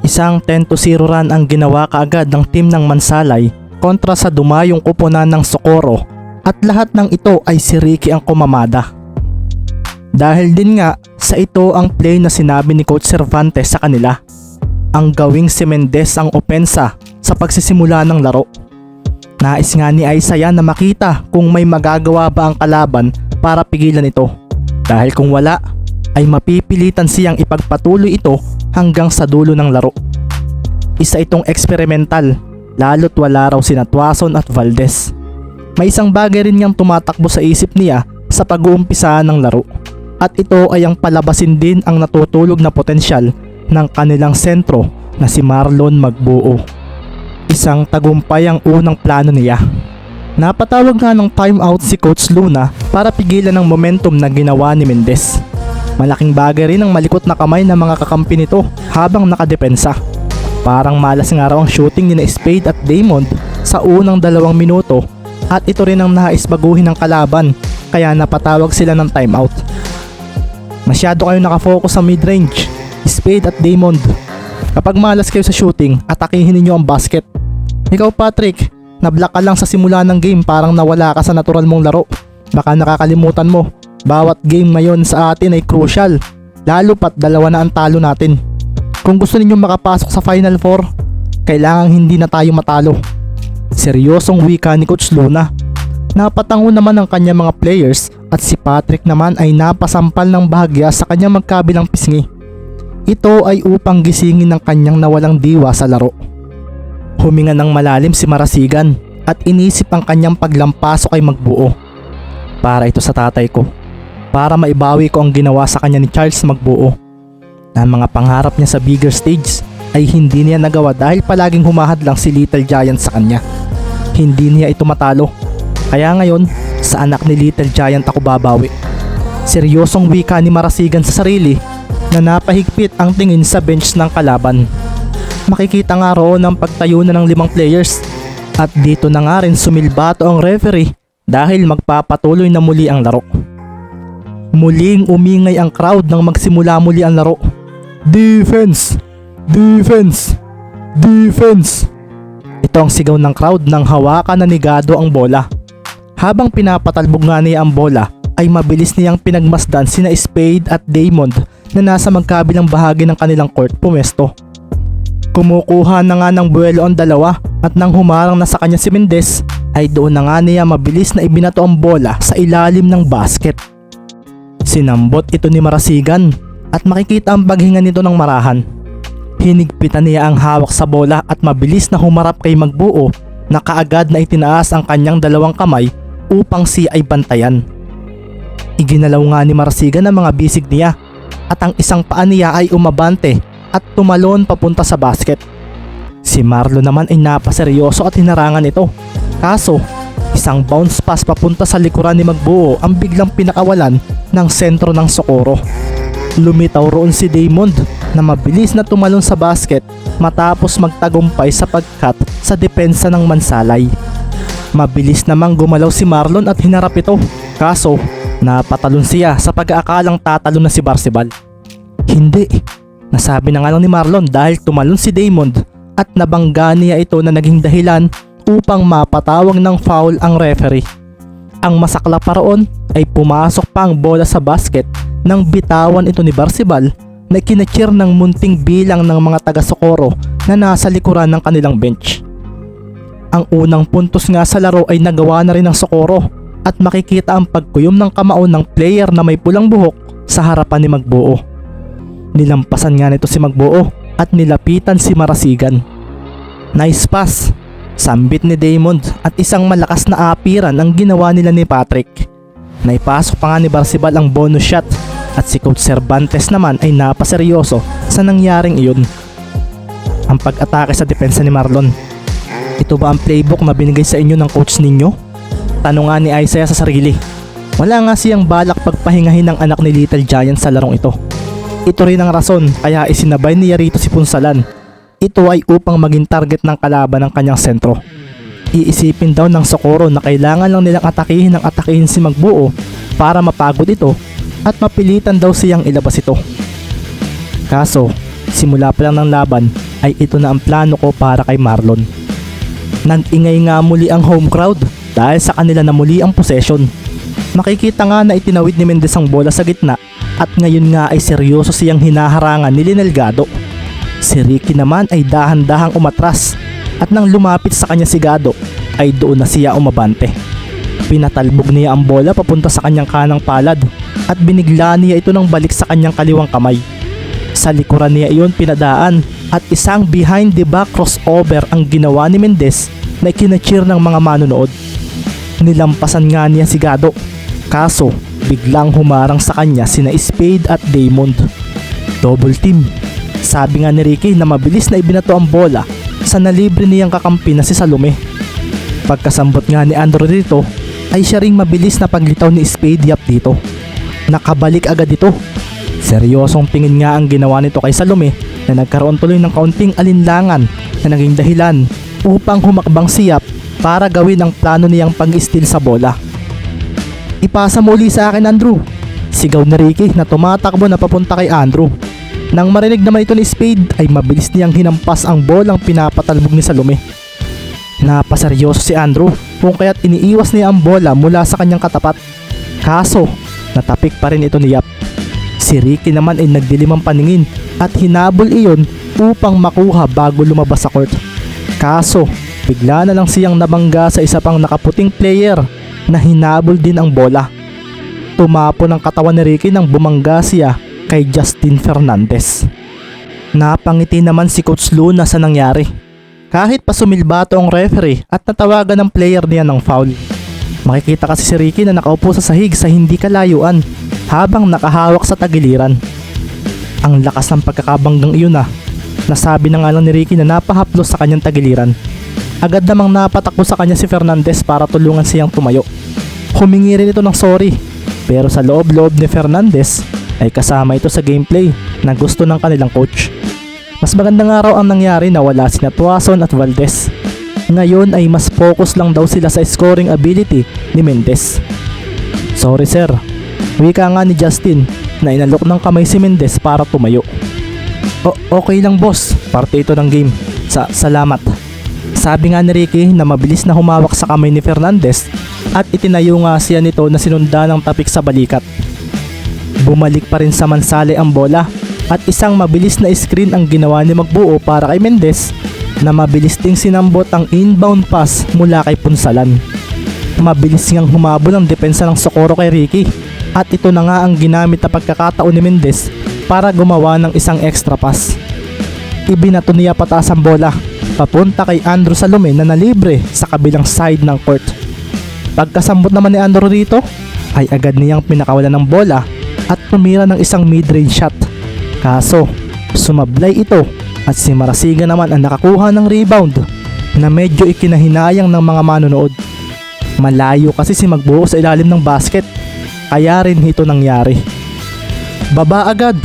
Isang 10 to 0 run ang ginawa kaagad ng team ng Mansalay kontra sa dumayong kuponan ng Socorro at lahat ng ito ay si Ricky ang kumamada. Dahil din nga sa ito ang play na sinabi ni Coach Cervantes sa kanila. Ang gawing si Mendez ang opensa sa pagsisimula ng laro. Nais nga ni Isaiah na makita kung may magagawa ba ang kalaban para pigilan ito. Dahil kung wala, ay mapipilitan siyang ipagpatuloy ito hanggang sa dulo ng laro. Isa itong eksperimental, lalo't wala raw sina Tuason at Valdez. May isang bagay rin niyang tumatakbo sa isip niya sa pag-uumpisa ng laro. At ito ay ang palabasin din ang natutulog na potensyal ng kanilang sentro na si Marlon Magbuo. Isang tagumpay ang unang plano niya. Napatawag nga ng timeout si Coach Luna para pigilan ang momentum na ginawa ni Mendez. Malaking bagay rin ang malikot na kamay ng mga kakampi nito habang nakadepensa. Parang malas nga raw ang shooting ni Spade at Damon sa unang dalawang minuto at ito rin ang nais baguhin ng kalaban kaya napatawag sila ng timeout. Masyado kayo nakafocus sa mid-range, Spade at Damon. Kapag malas kayo sa shooting, atakihin ninyo ang basket. Ikaw Patrick, nablock ka lang sa simula ng game parang nawala ka sa natural mong laro. Baka nakakalimutan mo, bawat game ngayon sa atin ay crucial. Lalo pat dalawa na ang talo natin. Kung gusto ninyong makapasok sa Final Four, kailangan hindi na tayo matalo. Seryosong wika ni Coach Luna. Napatango naman ang kanyang mga players at si Patrick naman ay napasampal ng bahagya sa kanyang magkabilang pisngi. Ito ay upang gisingin ng kanyang nawalang diwa sa laro. Huminga ng malalim si Marasigan at inisip ang kanyang paglampasok ay magbuo. Para ito sa tatay ko. Para maibawi ko ang ginawa sa kanya ni Charles magbuo. Na mga pangarap niya sa bigger stage ay hindi niya nagawa dahil palaging humahad lang si Little Giant sa kanya. Hindi niya ito matalo. Kaya ngayon, sa anak ni Little Giant ako babawi. Seryosong wika ni Marasigan sa sarili na napahigpit ang tingin sa bench ng kalaban. Makikita nga roon ang pagtayo na ng limang players at dito na nga rin sumilbato ang referee dahil magpapatuloy na muli ang laro. Muling umingay ang crowd nang magsimula muli ang laro. Defense! Defense! Defense! Ito ang sigaw ng crowd nang hawakan na ni Gado ang bola. Habang pinapatalbog nga niya ang bola, ay mabilis niyang pinagmasdan sina Spade at Damon na nasa magkabilang bahagi ng kanilang court pumesto. Kumukuha na nga ng buwelo ang dalawa at nang humarang na sa kanya si Mendez ay doon na nga niya mabilis na ibinato ang bola sa ilalim ng basket. Sinambot ito ni Marasigan at makikita ang paghinga nito ng marahan. Hinigpitan niya ang hawak sa bola at mabilis na humarap kay Magbuo na kaagad na itinaas ang kanyang dalawang kamay upang siya ay bantayan. Iginalaw nga ni Marasigan ang mga bisig niya at ang isang paa niya ay umabante at tumalon papunta sa basket. Si Marlo naman ay napaseryoso at hinarangan ito. Kaso, isang bounce pass papunta sa likuran ni Magbuo ang biglang pinakawalan ng sentro ng Socorro. Lumitaw roon si Damond na mabilis na tumalon sa basket matapos magtagumpay sa pagkat sa depensa ng Mansalay. Mabilis namang gumalaw si Marlon at hinarap ito. Kaso, napatalon siya sa pag-aakalang tatalon na si Barsibal. Hindi. Nasabi na nga lang ni Marlon dahil tumalon si Damond at nabangga niya ito na naging dahilan upang mapatawag ng foul ang referee. Ang masakla pa roon ay pumasok pa ang bola sa basket nang bitawan ito ni Barsibal na kinachir ng munting bilang ng mga taga-Socorro na nasa likuran ng kanilang bench. Ang unang puntos nga sa laro ay nagawa na rin ng Socorro at makikita ang pagkuyom ng kamao ng player na may pulang buhok sa harapan ni Magbuo. Nilampasan nga nito si Magbuo at nilapitan si Marasigan. Nice pass. Sambit ni Damond at isang malakas na apiran ang ginawa nila ni Patrick. Naipasok pa nga ni Barsibal ang bonus shot at si Coach Cervantes naman ay napaseryoso sa nangyaring iyon. Ang pag-atake sa depensa ni Marlon. Ito ba ang playbook na binigay sa inyo ng coach ninyo? Tanong nga ni Isaiah sa sarili. Wala nga siyang balak pagpahingahin ng anak ni Little Giant sa larong ito. Ito rin ang rason kaya isinabay niya rito si Punsalan. Ito ay upang maging target ng kalaban ng kanyang sentro. Iisipin daw ng Socorro na kailangan lang nilang atakihin ng atakihin si Magbuo para mapagod ito at mapilitan daw siyang ilabas ito. Kaso, simula pa lang ng laban ay ito na ang plano ko para kay Marlon. Nag-ingay nga muli ang home crowd dahil sa kanila na muli ang possession. Makikita nga na itinawid ni Mendez ang bola sa gitna at ngayon nga ay seryoso siyang hinaharangan ni Linelgado. Si Ricky naman ay dahan-dahang umatras at nang lumapit sa kanya si Gado ay doon na siya umabante. Pinatalbog niya ang bola papunta sa kanyang kanang palad at binigla niya ito ng balik sa kanyang kaliwang kamay. Sa likuran niya iyon pinadaan at isang behind the back crossover ang ginawa ni Mendez na ikinacheer ng mga manonood. Nilampasan nga niya si Gado. Kaso, biglang humarang sa kanya sina Spade at Damond. Double team. Sabi nga ni Ricky na mabilis na ibinato ang bola sa nalibre niyang kakampi na si Salome. Pagkasambot nga ni Andrew dito, ay siya ring mabilis na paglitaw ni Spade Yap dito. Nakabalik agad ito. Seryosong tingin nga ang ginawa nito kay Salome na nagkaroon tuloy ng kaunting alinlangan na naging dahilan upang humakbang si Yap para gawin ang plano niyang pag-steal sa bola. Ipasa mo uli sa akin Andrew. Sigaw ni Ricky na tumatakbo na papunta kay Andrew. Nang marinig naman ito ni Spade ay mabilis niyang hinampas ang bolang pinapatalbog ni Salome. Napaseryoso si Andrew kung kaya't iniiwas niya ang bola mula sa kanyang katapat. Kaso, natapik pa rin ito ni Yap. Si Ricky naman ay nagdilim ang paningin at hinabol iyon upang makuha bago lumabas sa court. Kaso, bigla na lang siyang nabangga sa isa pang nakaputing player na hinabol din ang bola. Tumapo ng katawan ni Ricky nang bumangga siya kay Justin Fernandez. Napangiti naman si Coach Luna sa nangyari. Kahit pa sumilbato ang referee at natawagan ng player niya ng foul. Makikita kasi si Ricky na nakaupo sa sahig sa hindi kalayuan habang nakahawak sa tagiliran. Ang lakas ng pagkakabanggang iyon na. Nasabi na nga lang ni Ricky na napahaplos sa kanyang tagiliran. Agad namang napatakbo sa kanya si Fernandez para tulungan siyang tumayo. Humingi rin ito ng sorry. Pero sa loob-loob ni Fernandez ay kasama ito sa gameplay na gusto ng kanilang coach. Mas maganda nga raw ang nangyari na wala sina Tuason at Valdez. Ngayon ay mas focus lang daw sila sa scoring ability ni Mendez. Sorry sir, wika nga ni Justin na inalok ng kamay si Mendez para tumayo. O okay lang boss, parte ito ng game. Sa salamat. Sabi nga ni Ricky na mabilis na humawak sa kamay ni Fernandez at itinayo nga siya nito na sinunda ng tapik sa balikat. Bumalik pa rin sa Mansale ang bola at isang mabilis na screen ang ginawa ni Magbuo para kay Mendez na mabilis ding sinambot ang inbound pass mula kay Punsalan. Mabilis ngang humabol ang depensa ng Socorro kay Ricky at ito na nga ang ginamit na pagkakataon ni Mendez para gumawa ng isang extra pass. Ibinato niya pataas ang bola papunta kay Andrew Salome na nalibre sa kabilang side ng court. Pagkasambot naman ni Andrew dito ay agad niyang pinakawalan ng bola at tumira ng isang mid-range shot. Kaso, sumablay ito at si Marasiga naman ang nakakuha ng rebound na medyo ikinahinayang ng mga manonood. Malayo kasi si Magbuo sa ilalim ng basket kaya rin ito nangyari. Baba agad!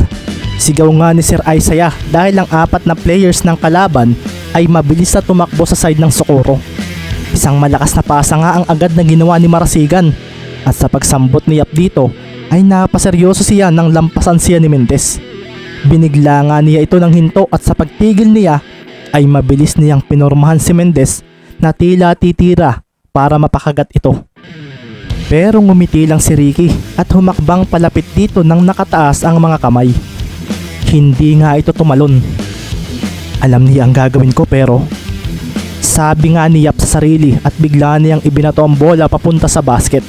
Sigaw nga ni Sir Isaiah dahil ang apat na players ng kalaban ay mabilis na tumakbo sa side ng Socorro. Isang malakas na pasa nga ang agad na ginawa ni Marasigan at sa pagsambot ni Yap dito ay napaseryoso siya nang lampasan siya ni Mendez. Binigla nga niya ito ng hinto at sa pagtigil niya ay mabilis niyang pinormahan si Mendez na tila titira para mapakagat ito. Pero ngumiti lang si Ricky at humakbang palapit dito nang nakataas ang mga kamay. Hindi nga ito tumalon. Alam niya ang gagawin ko pero sabi nga ni Yap sa sarili at bigla niyang ibinato ang bola papunta sa basket.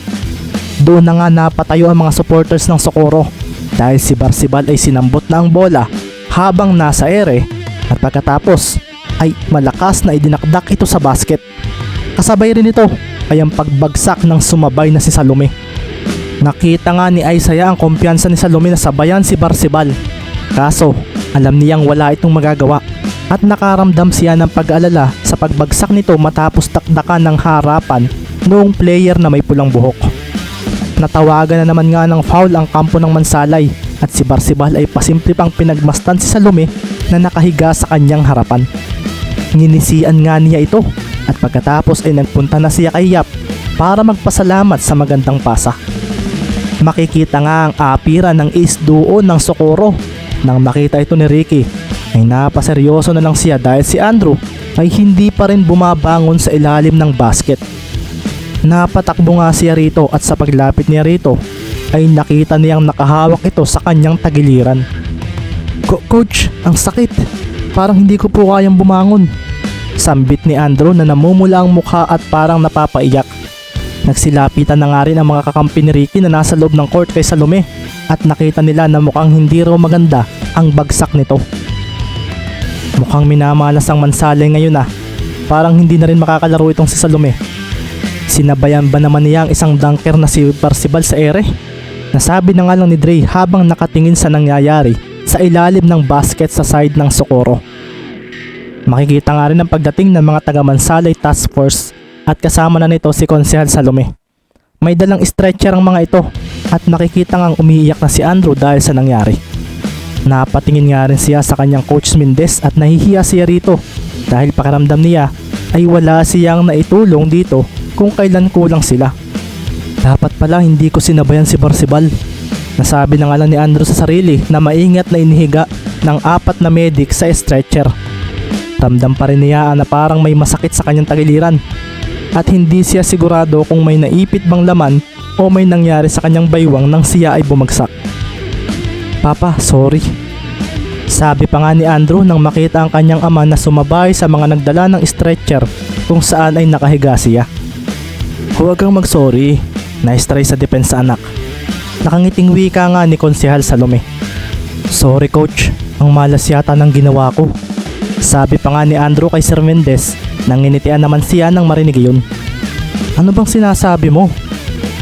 Doon na nga napatayo ang mga supporters ng Socorro dahil si Barsibal ay sinambot na ang bola habang nasa ere at pagkatapos ay malakas na idinakdak ito sa basket. Kasabay rin ito ay ang pagbagsak ng sumabay na si Salome. Nakita nga ni Isaiah ang kumpiyansa ni Salome na sabayan si Barsibal. Kaso, alam niyang wala itong magagawa at nakaramdam siya ng pag-alala sa pagbagsak nito matapos takdakan ng harapan noong player na may pulang buhok. Natawagan na naman nga ng foul ang kampo ng Mansalay at si Barsibal ay pasimple pang pinagmastan si Salome na nakahiga sa kanyang harapan. Nginisian nga niya ito at pagkatapos ay nagpunta na siya kay Yap para magpasalamat sa magandang pasa. Makikita nga ang apira ng ace duo ng Socorro nang makita ito ni Ricky ay napaseryoso na lang siya dahil si Andrew ay hindi pa rin bumabangon sa ilalim ng basket. Napatakbo nga siya rito at sa paglapit niya rito ay nakita niyang nakahawak ito sa kanyang tagiliran. "Co- Coach, ang sakit. Parang hindi ko po kayang bumangon. Sambit ni Andrew na namumula ang mukha at parang napapaiyak. Nagsilapitan na nga rin ang mga kakampi ni Ricky na nasa loob ng court kay Salome at nakita nila na mukhang hindi raw maganda ang bagsak nito. Mukhang minamalas ang mansalay ngayon ah. Parang hindi na rin makakalaro itong si Salome. Sinabayan ba naman niya ang isang dunker na si Parcival sa ere? Nasabi na nga lang ni Dre habang nakatingin sa nangyayari sa ilalim ng basket sa side ng Socorro. Makikita nga rin ang pagdating ng mga taga Mansalay Task Force at kasama na nito si Konsehal Salome. May dalang stretcher ang mga ito at nakikita ngang umiiyak na si Andrew dahil sa nangyari. Napatingin nga rin siya sa kanyang coach Mendez at nahihiya siya rito dahil pakiramdam niya ay wala siyang naitulong dito kung kailan kulang sila. Dapat pala hindi ko sinabayan si Barsibal. Nasabi na nga lang ni Andrew sa sarili na maingat na inihiga ng apat na medic sa stretcher. Ramdam pa rin niya na parang may masakit sa kanyang tagiliran at hindi siya sigurado kung may naipit bang laman o may nangyari sa kanyang baywang nang siya ay bumagsak. Papa, sorry. Sabi pa nga ni Andrew nang makita ang kanyang ama na sumabay sa mga nagdala ng stretcher kung saan ay nakahiga siya. Huwag kang mag-sorry. Nice try sa depensa anak. Nakangiting wika nga ni Konsehal Salome. Sorry coach, ang malas yata ng ginawa ko. Sabi pa nga ni Andrew kay Sir Mendez nang initian naman siya nang marinig yun. Ano bang sinasabi mo?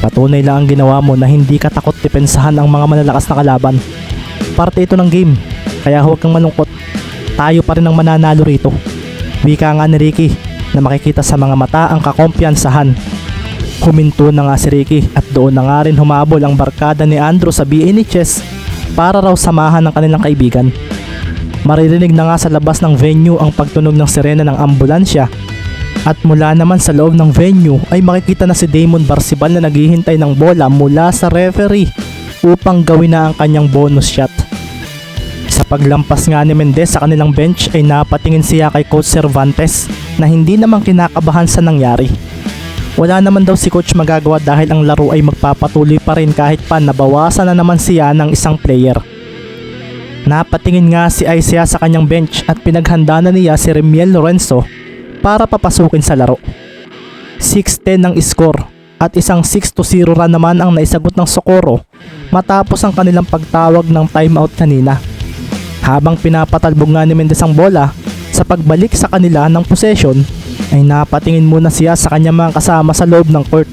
Patunay lang ang ginawa mo na hindi ka takot depensahan ang mga malalakas na kalaban. Parte ito ng game, kaya huwag kang malungkot. Tayo pa rin ang mananalo rito. Wika nga ni Ricky na makikita sa mga mata ang kakumpiyansahan. Huminto na nga si Ricky at doon na nga rin humabol ang barkada ni Andrew sa Chess para raw samahan ng kanilang kaibigan. Maririnig na nga sa labas ng venue ang pagtunog ng sirena ng ambulansya at mula naman sa loob ng venue ay makikita na si Damon Barsibal na naghihintay ng bola mula sa referee upang gawin na ang kanyang bonus shot. Sa paglampas nga ni Mendez sa kanilang bench ay napatingin siya kay Coach Cervantes na hindi naman kinakabahan sa nangyari. Wala naman daw si coach magagawa dahil ang laro ay magpapatuloy pa rin kahit pa nabawasan na naman siya ng isang player. Napatingin nga si Isaiah sa kanyang bench at pinaghanda na niya si Remiel Lorenzo para papasukin sa laro. 6-10 ang score at isang 6-0 run naman ang naisagot ng Socorro matapos ang kanilang pagtawag ng timeout kanina. Habang pinapatalbog nga ni Mendez ang bola sa pagbalik sa kanila ng possession ay napatingin muna siya sa kanyang mga kasama sa loob ng court.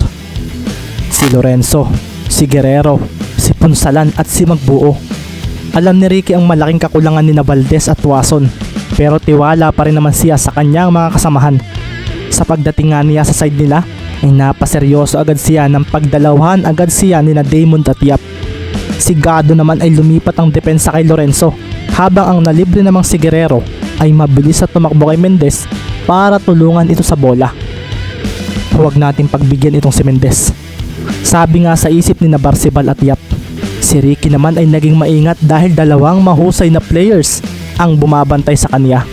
Si Lorenzo, si Guerrero, si Punsalan at si Magbuo. Alam ni Ricky ang malaking kakulangan ni Valdez at Wason pero tiwala pa rin naman siya sa kanyang mga kasamahan. Sa pagdating nga niya sa side nila ay napaseryoso agad siya ng pagdalawahan agad siya ni na Damon at Yap. Si naman ay lumipat ang depensa kay Lorenzo habang ang nalibre namang si Guerrero ay mabilis at tumakbo kay Mendez para tulungan ito sa bola. Huwag nating pagbigyan itong si Mendez. Sabi nga sa isip ni na Barsibal at Yap. Si Ricky naman ay naging maingat dahil dalawang mahusay na players ang bumabantay sa kanya.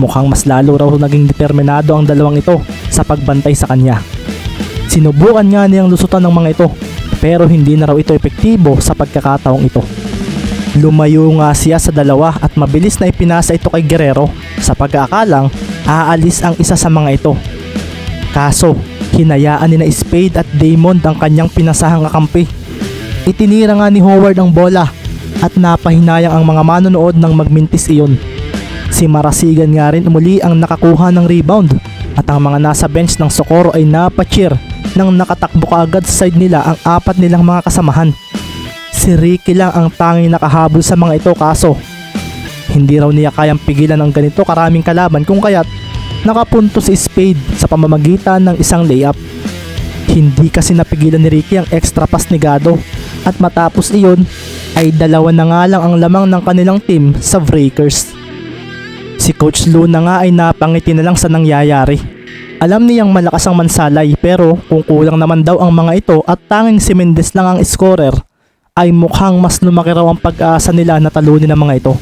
Mukhang mas lalo raw naging determinado ang dalawang ito sa pagbantay sa kanya. Sinubukan nga niyang lusutan ng mga ito pero hindi na raw ito epektibo sa pagkakataong ito. Lumayo nga siya sa dalawa at mabilis na ipinasa ito kay Guerrero sa pag-aakalang aalis ang isa sa mga ito. Kaso, hinayaan ni na Spade at Damon ang kanyang pinasahang kakampi. Itinira nga ni Howard ang bola at napahinayang ang mga manonood ng magmintis iyon. Si Marasigan nga rin muli ang nakakuha ng rebound at ang mga nasa bench ng Socorro ay napacheer nang nakatakbo kaagad sa side nila ang apat nilang mga kasamahan. Si Ricky lang ang tanging nakahabol sa mga ito kaso hindi raw niya kayang pigilan ng ganito karaming kalaban kung kaya't nakapunto si Spade sa pamamagitan ng isang layup. Hindi kasi napigilan ni Ricky ang extra pass ni Gado at matapos iyon ay dalawa na nga lang ang lamang ng kanilang team sa Breakers. Si Coach Luna nga ay napangiti na lang sa nangyayari. Alam niyang malakas ang mansalay pero kung kulang naman daw ang mga ito at tanging si Mendez lang ang scorer ay mukhang mas lumaki raw ang pag-asa nila na talunin ang mga ito.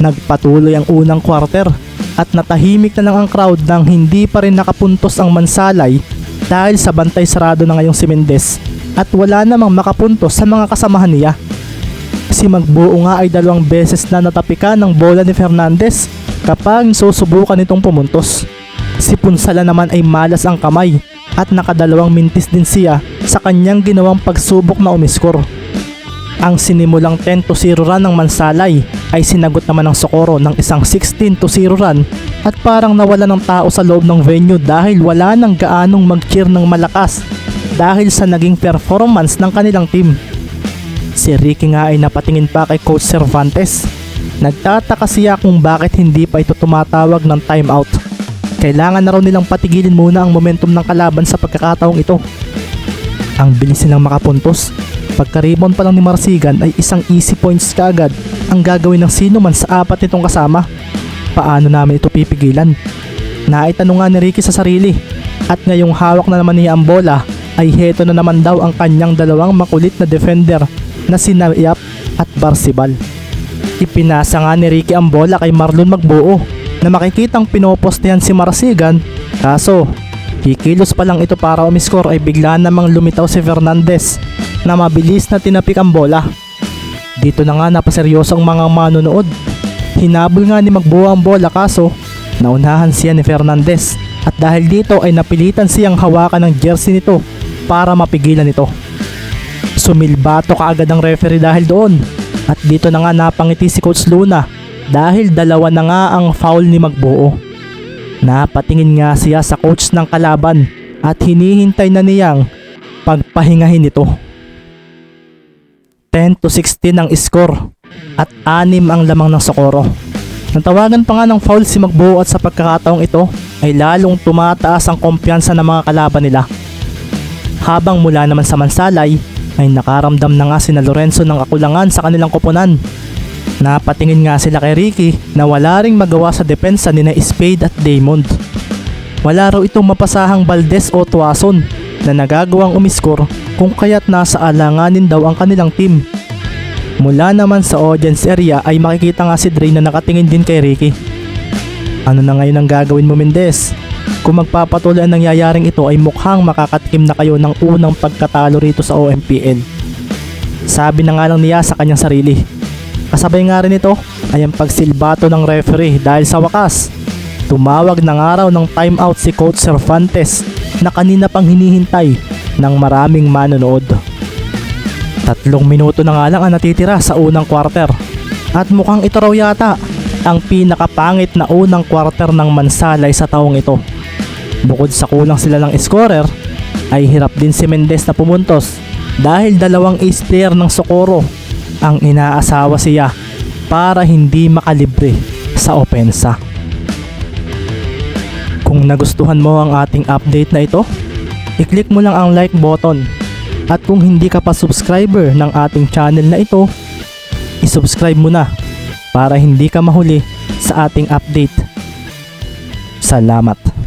Nagpatuloy ang unang quarter at natahimik na lang ang crowd nang hindi pa rin nakapuntos ang Mansalay dahil sa bantay sarado na ngayong si Mendez at wala namang makapuntos sa mga kasamahan niya. Si Magbuo nga ay dalawang beses na natapikan ng bola ni Fernandez kapag susubukan itong pumuntos. Si Punsala naman ay malas ang kamay at nakadalawang mintis din siya sa kanyang ginawang pagsubok na umiskor. Ang sinimulang 10 to 0 run ng Mansalay ay sinagot naman ng Socorro ng isang 16 to 0 run at parang nawala ng tao sa loob ng venue dahil wala nang gaanong mag-cheer ng malakas dahil sa naging performance ng kanilang team. Si Ricky nga ay napatingin pa kay Coach Cervantes. Nagtataka siya kung bakit hindi pa ito tumatawag ng timeout. Kailangan na raw nilang patigilin muna ang momentum ng kalaban sa pagkakataong ito. Ang bilis nilang makapuntos. Pagka-rebound pa lang ni Marsigan ay isang easy points kaagad ang gagawin ng sino man sa apat nitong kasama. Paano namin ito pipigilan? Naitanong nga ni Ricky sa sarili at ngayong hawak na naman niya ang bola ay heto na naman daw ang kanyang dalawang makulit na defender na sina Yap at Barsibal. Ipinasa nga ni Ricky ang bola kay Marlon Magbuo na makikitang pinopostehan si Marsigan kaso kikilos pa lang ito para umiskor ay bigla namang lumitaw si Fernandez na mabilis na tinapik ang bola. Dito na nga napaseryoso ang mga manonood. Hinabol nga ni Magbuo ang bola kaso naunahan siya ni Fernandez at dahil dito ay napilitan siyang hawakan ng jersey nito para mapigilan ito. Sumilbato kaagad ang referee dahil doon at dito na nga napangiti si Coach Luna dahil dalawa na nga ang foul ni Magbuo. Napatingin nga siya sa coach ng kalaban at hinihintay na niyang pagpahingahin ito. 10 to 16 ang score at 6 ang lamang ng Socorro. Natawagan pa nga ng foul si Magbuo at sa pagkakataong ito ay lalong tumataas ang kumpiyansa ng mga kalaban nila. Habang mula naman sa Mansalay ay nakaramdam na nga sina Lorenzo ng kakulangan sa kanilang koponan. Napatingin nga sila kay Ricky na wala ring magawa sa depensa ni na Spade at Damond. Wala raw itong mapasahang Valdez o Tuason na nagagawang umiskor kung kaya't nasa alanganin daw ang kanilang team. Mula naman sa audience area ay makikita nga si Dre na nakatingin din kay Ricky. Ano na ngayon ang gagawin mo Mendez? Kung magpapatuloy ang nangyayaring ito ay mukhang makakatikim na kayo ng unang pagkatalo rito sa OMPL. Sabi na nga lang niya sa kanyang sarili. Kasabay nga rin ito ay ang pagsilbato ng referee dahil sa wakas, tumawag ng araw ng timeout si Coach Cervantes na kanina pang hinihintay ng maraming manonood. Tatlong minuto na nga lang ang natitira sa unang quarter at mukhang ito raw yata ang pinakapangit na unang quarter ng Mansalay sa taong ito. Bukod sa kulang sila ng scorer, ay hirap din si Mendez na pumuntos dahil dalawang ace player ng Socorro ang inaasawa siya para hindi makalibre sa opensa. Kung nagustuhan mo ang ating update na ito, i-click mo lang ang like button at kung hindi ka pa subscriber ng ating channel na ito, isubscribe mo na para hindi ka mahuli sa ating update. Salamat.